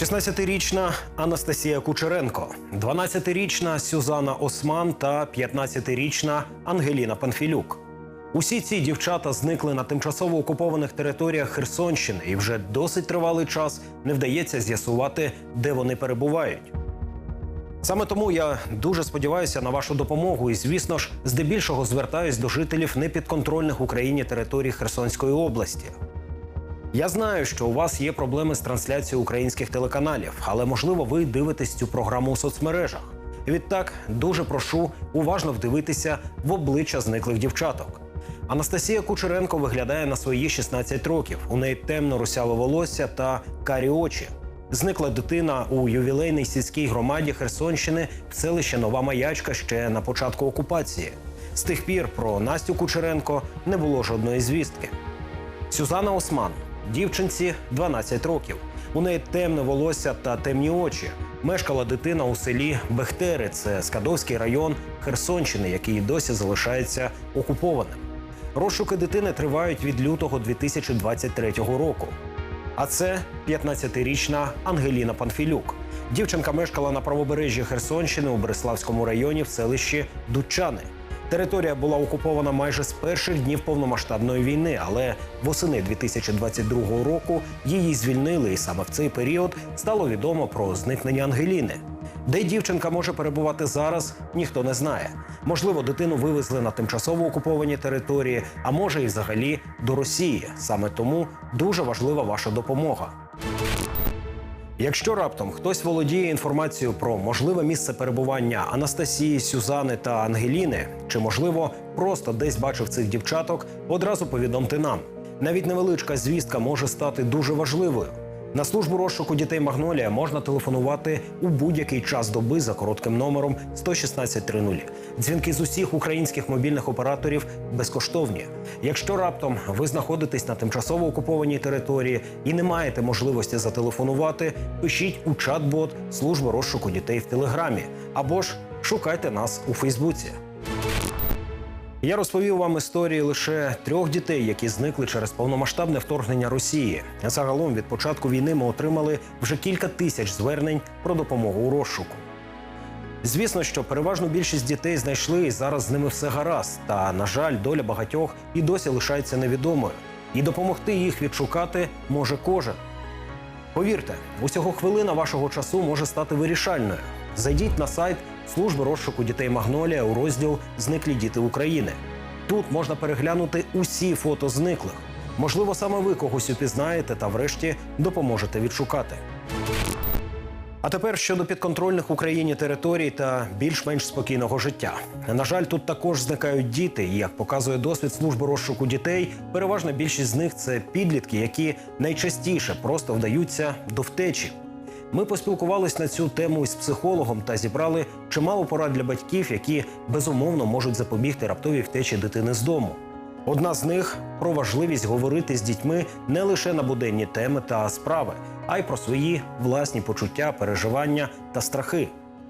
16-річна Анастасія Кучеренко, 12-річна Сюзанна Осман та 15-річна Ангеліна Панфілюк. Усі ці дівчата зникли на тимчасово окупованих територіях Херсонщини, і вже досить тривалий час не вдається з'ясувати, де вони перебувають. Саме тому я дуже сподіваюся на вашу допомогу і, звісно ж, здебільшого звертаюсь до жителів непідконтрольних Україні територій Херсонської області. Я знаю, що у вас є проблеми з трансляцією українських телеканалів, але можливо ви дивитесь цю програму у соцмережах. Відтак дуже прошу уважно вдивитися в обличчя зниклих дівчаток. Анастасія Кучеренко виглядає на свої 16 років. У неї темно русяве волосся та карі очі. Зникла дитина у ювілейній сільській громаді Херсонщини в селищі Нова Маячка ще на початку окупації. З тих пір про Настю Кучеренко не було жодної звістки. Сюзанна Осман, дівчинці 12 років. У неї темне волосся та темні очі. Мешкала дитина у селі Бехтери, це Скадовський район Херсонщини, який досі залишається окупованим. Розшуки дитини тривають від лютого 2023 року. А це 15-річна Ангеліна Панфілюк. Дівчинка мешкала на правобережжі Херсонщини у Береславському районі в селищі Дучани. Територія була окупована майже з перших днів повномасштабної війни, але восени 2022 року її звільнили, і саме в цей період стало відомо про зникнення Ангеліни. Де дівчинка може перебувати зараз, ніхто не знає. Можливо, дитину вивезли на тимчасово окуповані території, а може і взагалі до Росії. Саме тому дуже важлива ваша допомога. Якщо раптом хтось володіє інформацією про можливе місце перебування Анастасії, Сюзани та Ангеліни, чи можливо просто десь бачив цих дівчаток, одразу повідомте нам. Навіть невеличка звістка може стати дуже важливою. На службу розшуку дітей Магнолія можна телефонувати у будь-який час доби за коротким номером 11630. Дзвінки з усіх українських мобільних операторів безкоштовні. Якщо раптом ви знаходитесь на тимчасово окупованій території і не маєте можливості зателефонувати, пишіть у чат-бот служби розшуку дітей в Телеграмі або ж шукайте нас у Фейсбуці. Я розповів вам історії лише трьох дітей, які зникли через повномасштабне вторгнення Росії. Загалом від початку війни ми отримали вже кілька тисяч звернень про допомогу у розшуку. Звісно, що переважну більшість дітей знайшли і зараз з ними все гаразд. Та, на жаль, доля багатьох і досі лишається невідомою. І допомогти їх відшукати може кожен. Повірте, усього хвилина вашого часу може стати вирішальною. Зайдіть на сайт служби розшуку дітей Магнолія у розділ Зниклі діти України. Тут можна переглянути усі фото зниклих. Можливо, саме ви когось упізнаєте та врешті допоможете відшукати. А тепер щодо підконтрольних Україні територій та більш-менш спокійного життя. На жаль, тут також зникають діти, і як показує досвід служби розшуку дітей, переважна більшість з них це підлітки, які найчастіше просто вдаються до втечі. Ми поспілкувалися на цю тему із психологом та зібрали чимало порад для батьків, які безумовно можуть запобігти раптовій втечі дитини з дому. Одна з них про важливість говорити з дітьми не лише на буденні теми та справи, а й про свої власні почуття, переживання та страхи.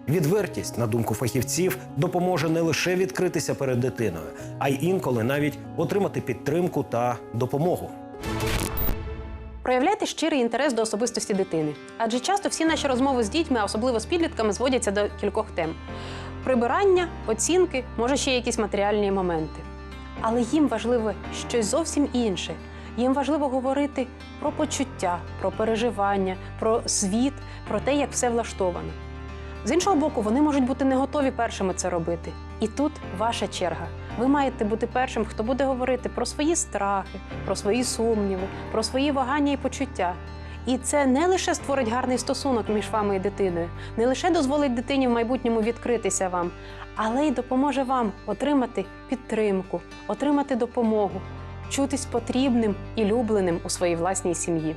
Відвертість, на думку фахівців, допоможе не лише відкритися перед дитиною, а й інколи навіть отримати підтримку та допомогу. Проявляйте щирий інтерес до особистості дитини, адже часто всі наші розмови з дітьми, а особливо з підлітками, зводяться до кількох тем: прибирання, оцінки, може ще якісь матеріальні моменти. Але їм важливо щось зовсім інше. Їм важливо говорити про почуття, про переживання, про світ, про те, як все влаштовано. З іншого боку, вони можуть бути не готові першими це робити. І тут ваша черга. Ви маєте бути першим, хто буде говорити про свої страхи, про свої сумніви, про свої вагання і почуття. І це не лише створить гарний стосунок між вами і дитиною, не лише дозволить дитині в майбутньому відкритися вам, але й допоможе вам отримати підтримку, отримати допомогу, чутись потрібним і любленим у своїй власній сім'ї.